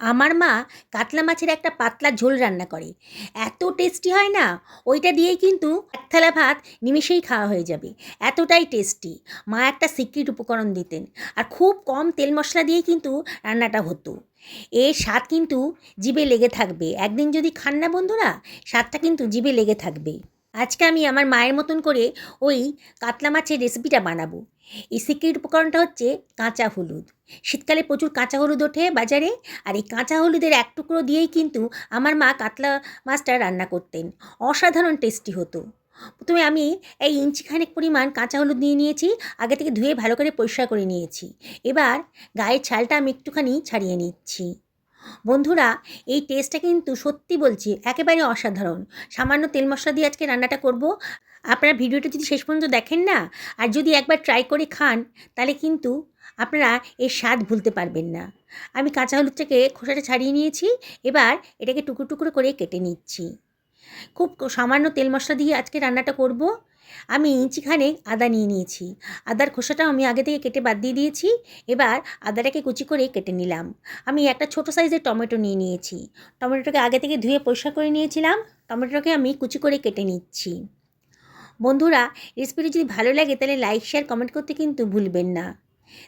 আমার মা কাতলা মাছের একটা পাতলা ঝোল রান্না করে। এত টেস্টি হয় না? ওইটা দিয়েই কিন্তু এক থালা ভাত নিমেষেই খাওয়া হয়ে যাবে। এতটাই টেস্টি মা একটা সিক্রেট উপকরণ দিতেন। আর খুব কম তেল মশলা দিয়েই কিন্তু রান্নাটা হতো। এর স্বাদ কিন্তু জিভে লেগে থাকবে। একদিন যদি খান না বন্ধুরা, স্বাদটা কিন্তু জিভে লেগে থাকবে। আজকে আমি আমার মায়ের মতন করে ওই কাতলা মাছের রেসিপিটা বানাবো। এই সিক্রেট উপকরণটা হচ্ছে কাঁচা হলুদ। শীতকালে প্রচুর কাঁচা হলুদ ওঠে বাজারে আর এই কাঁচা হলুদের এক টুকরো দিয়েই কিন্তু আমার মা কাতলা মাছটা রান্না করতেন। অসাধারণ টেস্টি হতো। প্রথমে আমি এই ইঞ্চিখানেক পরিমাণ কাঁচা হলুদ নিয়ে নিয়েছি, আগে থেকে ধুয়ে ভালো করে পরিষ্কার করে নিয়েছি। এবার গায়ের ছালটা আমি একটুখানি ছাড়িয়ে নিচ্ছি। বন্ধুরা, এই টেস্টটা কিন্তু সত্যি বলছি, একেবারে অসাধারণ। সামান্য তেল মশলা দিয়ে আজকে রান্নাটা করব। আপনারা ভিডিওটা যদি শেষ পর্যন্ত দেখেন না, আর যদি একবার ট্রাই করে খান, তাহলে কিন্তু আপনারা এর স্বাদ ভুলতে পারবেন না। আমি কাঁচা হলুদটাকে খোসাটা ছাড়িয়ে নিয়েছি, এবার এটাকে টুকরো টুকরো করে কেটে নিচ্ছি। খুব সামান্য তেল মশলা দিয়ে আজকে রান্নাটা করব। আমি ইঞ্চিখানে আদা নিয়ে নিয়েছি। আদার খোসাটাও আমি আগে থেকে কেটে বাদ দিয়ে দিয়েছি। এবার আদাটাকে কুচি করে কেটে নিলাম। আমি একটা ছোট সাইজের টমেটো নিয়ে নিয়েছি। টমেটোটাকে আগে থেকে ধুয়ে পরিষ্কার করে নিয়েছিলাম। টমেটোটাকে আমি কুচি করে কেটে নিচ্ছি। বন্ধুরা, রেসিপিটি যদি ভালো লাগে তাহলে লাইক, শেয়ার, কমেন্ট করতে কিন্তু ভুলবেন না।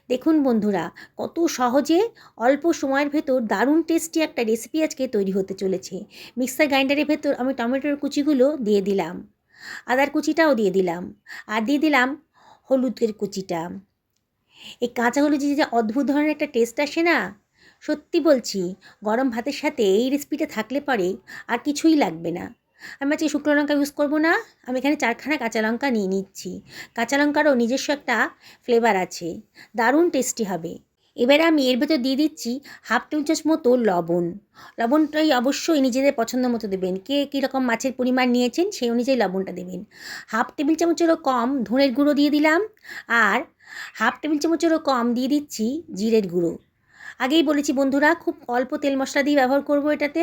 দেখুন বন্ধুরা, কত সহজে অল্প সময়ের ভেতর দারুণ টেস্টি একটা রেসিপি আজকে তৈরি হতে চলেছে। মিক্সার গ্রাইন্ডারের ভেতর আমি টমেটোর কুচিগুলো দিয়ে দিলাম। আদার কুচিটাও দিয়ে দিলাম। আর দিয়ে দিলাম হলুদের কুচিটা। এই কাঁচা হলুদ যে অদ্ভুত ধরনের একটা টেস্ট আসে না, সত্যি বলছি, গরম ভাতের সাথে এই রেসিপিটা থাকলে পরে আর কিছুই লাগবে না। আমি আজকে শুকনো লঙ্কা ইউজ করব না, আমি এখানে চারখানা কাঁচা লঙ্কা নিয়ে নিচ্ছি। কাঁচা লঙ্কারও নিজস্ব একটা ফ্লেভার আছে। দারুণ টেস্টি হবে। এবারে আমি এর ভেতর দিয়ে দিচ্ছি হাফ টেবিল চামচ মতো লবণ। লবণটাই অবশ্যই নিজেদের পছন্দ মতো দেবেন। কে কীরকম মাছের পরিমাণ নিয়েছেন সেই অনুযায়ী লবণটা দেবেন। হাফ টেবিল চামচেরও কম ধনের গুঁড়ো দিয়ে দিলাম আর হাফ টেবিল চামচেরও কম দিয়ে দিচ্ছি জিরের গুঁড়ো। আগেই বলেছি বন্ধুরা, খুব অল্প তেল মশলা দিয়ে ব্যবহার করব এটাতে।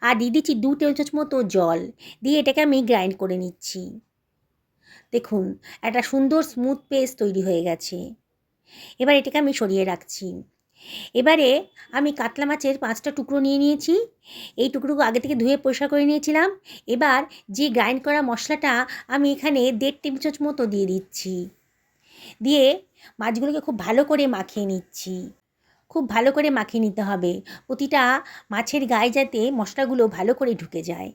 আর দিয়ে দিচ্ছি দু টেবিল চামচ মতো জল। দিয়ে এটাকে আমি গ্রাইন্ড করে নিচ্ছি। দেখুন, একটা সুন্দর স্মুথ পেস্ট তৈরি হয়ে গেছে। এবার এটাকে আমি সরিয়ে রাখছি। এবারে আমি কাতলা মাছের পাঁচটা টুকরো নিয়ে নিয়েছি। এই টুকরোগুলো আগে থেকে ধুয়ে পরিষ্কার করে নিয়েছিলাম। এবার যে গ্রাইন্ড করা মশলাটা আমি এখানে দেড় টেবিল চামচ মতো দিয়ে দিচ্ছি। দিয়ে মাছগুলোকে খুব ভালো করে মাখিয়ে নিচ্ছি। খুব ভালো করে মাখিয়ে নিতে হবে। প্রতিটা মাছের গায়ে যাতে মশলাগুলো ভালো করে ঢুকে যায়।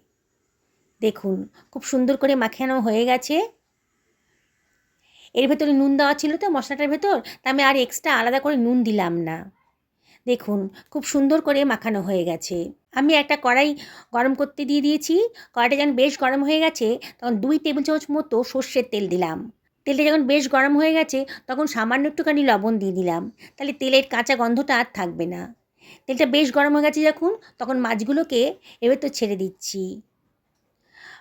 দেখুন, খুব সুন্দর করে মাখানো হয়ে গেছে। এর ভেতরে নুন দেওয়া ছিল তো মশলাটার ভেতর, তা আমি আর এক্সট্রা আলাদা করে নুন দিলাম না। দেখুন, খুব সুন্দর করে মাখানো হয়ে গেছে। আমি একটা কড়াই গরম করতে দিয়ে দিয়েছি। কড়াইটা যখন বেশ গরম হয়ে গেছে, তখন দুই টেবিল চামচ মতো সর্ষের তেল দিলাম। তেলটা যখন বেশ গরম হয়ে গেছে, তখন সামান্য একটুখানি লবণ দিয়ে দিলাম। তাহলে তেলের কাঁচা গন্ধটা আর থাকবে না। তেলটা বেশ গরম হয়ে গেছে যখন, তখন মাছগুলোকে এবার তো ছেড়ে দিচ্ছি।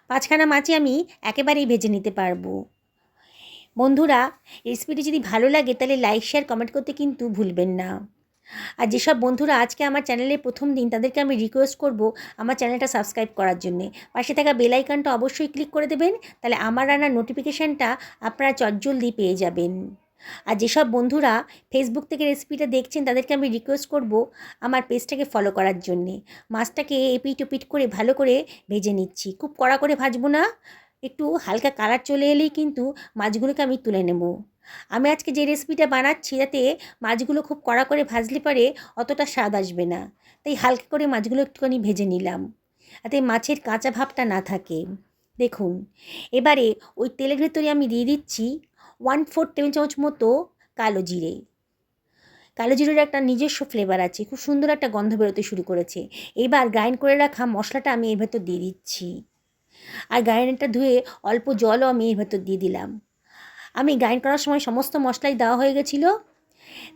পাঁচখানা মাছই আমি একেবারেই ভেজে নিতে পারব। বন্ধুরা, রেসিপিটি যদি ভালো লাগে তাহলে লাইক শেয়ার কমেন্ট করতে কিন্তু ভুলবেন না। আর যেসব বন্ধুরা আজকে আমার চ্যানেলের প্রথম দিন তাদেরকে আমি রিকোয়েস্ট করব আমার চ্যানেলটা সাবস্ক্রাইব করার জন্যে। পাশে থাকা বেল আইকনটা অবশ্যই ক্লিক করে দেবেন, তাহলে আমার রান্নার নোটিফিকেশানটা আপনারা চটজলদি পেয়ে যাবেন। আর যেসব বন্ধুরা ফেসবুক থেকে রেসিপিটা দেখছেন, তাদেরকে আমি রিকোয়েস্ট করব আমার পেজটাকে ফলো করার জন্যে। মাছটাকে এপিট ওপিট করে ভালো করে ভেজে নিচ্ছি। খুব কড়া করে ভাজবো না। একটু হালকা কালার চলে এলেই কিন্তু মাছগুলোকে আমি তুলে নেব। আমি আজকে যে রেসিপিটা বানাচ্ছি যাতে মাছগুলো খুব কড়া করে ভাজলে পরে অতটা স্বাদ আসবে না। তাই হালকা করে মাছগুলো একটুখানি ভেজে নিলাম, যাতে মাছের কাঁচা ভাবটা না থাকে। দেখুন, এবারে ওই তেলের ভেতরে আমি দিয়ে দিচ্ছি ওয়ান ফোর টেবিল চামচ মতো কালো জিরে। কালো জিরের একটা নিজস্ব ফ্লেভার আছে, খুব সুন্দর একটা গন্ধ বেরোতে শুরু করেছে। এবার গ্রাইন্ড করে রাখা মশলাটা আমি এর ভেতর দিয়ে দিচ্ছি। আর গ্রাইন্ডারটা ধুয়ে অল্প জলও আমি এর ভেতর দিয়ে দিলাম। আমি গ্রাইন্ড করার সময় সমস্ত মশলাই দেওয়া হয়ে গেছিল,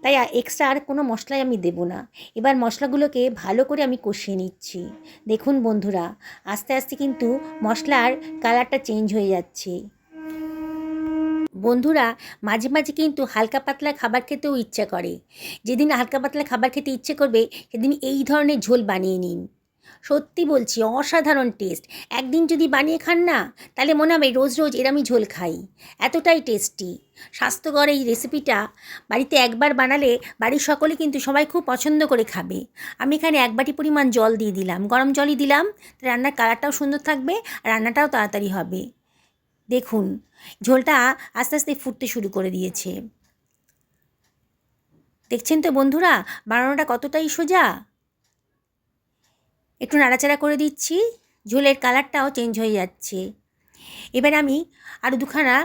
তাই এক্সট্রা আর কোনো মশলাই আমি দেবো না। এবার মশলাগুলোকে ভালো করে আমি কষিয়ে নিচ্ছি। দেখুন বন্ধুরা, আস্তে আস্তে কিন্তু মশলার কালারটা চেঞ্জ হয়ে যাচ্ছে। বন্ধুরা, মাঝে মাঝে কিন্তু হালকা পাতলা খাবার খেতেও ইচ্ছা করে। যেদিন হালকা পাতলা খাবার খেতে ইচ্ছে করবে, সেদিন এই ধরনের ঝোল বানিয়ে নিন। সত্যি বলছি, অসাধারণ টেস্ট। একদিন যদি বানিয়ে খান না, তাহলে মনে হবে রোজ রোজ এরমই ঝোল খাই। এতটাই টেস্টি। স্বাস্থ্যকর এই রেসিপিটা বাড়িতে একবার বানালে বাড়ির সকলে কিন্তু সবাই খুব পছন্দ করে খাবে। আমি এখানে এক বাটি পরিমাণ জল দিয়ে দিলাম। গরম জলই দিলাম। রান্নার কালারটাও সুন্দর থাকবে, আর রান্নাটাও তাড়াতাড়ি হবে। দেখুন, ঝোলটা আস্তে আস্তে ফুটতে শুরু করে দিয়েছে। দেখছেন তো বন্ধুরা, বানানোটা কতটাই সোজা? একটু নাড়াচাড়া করে দিচ্ছি, ঝোলের কালারটাও চেঞ্জ হয়ে যাচ্ছে। এবার আমি আরও দুখানা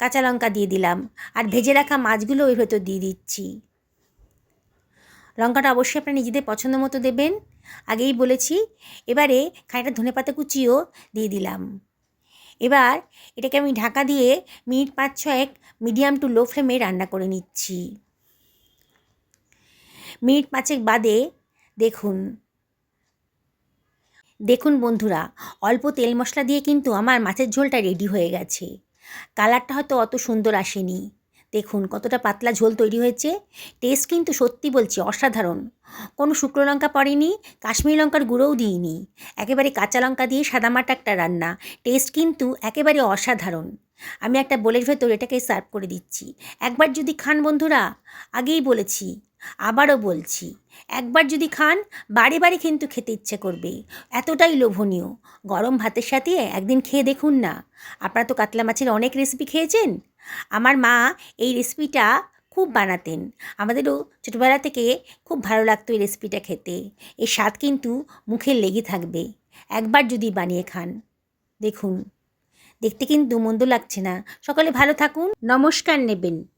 কাঁচা লঙ্কা দিয়ে দিলাম, আর ভেজে রাখা মাছগুলো এর ভেতর দিয়ে দিচ্ছি। লঙ্কাটা অবশ্যই আপনার নিজেদের পছন্দ মতো দেবেন। আগেই বলেছি, এবারে খানিকটা ধনেপাতা কুচিও দিয়ে দিলাম। এবার এটাকে আমি ঢাকা দিয়ে মিনিট পাঁচ ছয়েক মিডিয়াম টু লো ফ্লেমে রান্না করে নিচ্ছি। মিনিট পাঁচেক বাদে দেখুন দেখুন বন্ধুরা, অল্প তেল মশলা দিয়ে কিন্তু আমার মাছের ঝোলটা রেডি হয়ে গেছে। কালারটা হয়তো অত সুন্দর আসেনি। দেখুন কতটা পাতলা ঝোল তৈরি হয়েছে। টেস্ট কিন্তু সত্যি বলছি অসাধারণ। কোনো শুকনো লঙ্কা পড়েনি, কাশ্মীর লঙ্কার গুঁড়োও দিইনি। একেবারে কাঁচা লঙ্কা দিয়ে সাদামাটা একটা রান্না। টেস্ট কিন্তু একেবারে অসাধারণ। আমি একটা বোলের ভেতর এটাকে সার্ভ করে দিচ্ছি। একবার যদি খান বন্ধুরা, আগেই বলেছি, আবারও বলছি, একবার যদি খান বারে বারে কিন্তু খেতে ইচ্ছে করবে। এতটাই লোভনীয়। গরম ভাতের সাথে একদিন খেয়ে দেখুন না। আপনারা তো কাতলা মাছের অনেক রেসিপি খেয়েছেন। আমার মা এই রেসিপিটা খুব বানাতেন। আমাদেরও ছোটোবেলা থেকে খুব ভালো লাগতো এই রেসিপিটা খেতে। এর স্বাদ কিন্তু মুখে লেগে থাকবে। একবার যদি বানিয়ে খান, দেখুন। দেখতে কিন্তু মন্দ লাগছে না। সকলে ভালো থাকুন। নমস্কার নেবেন।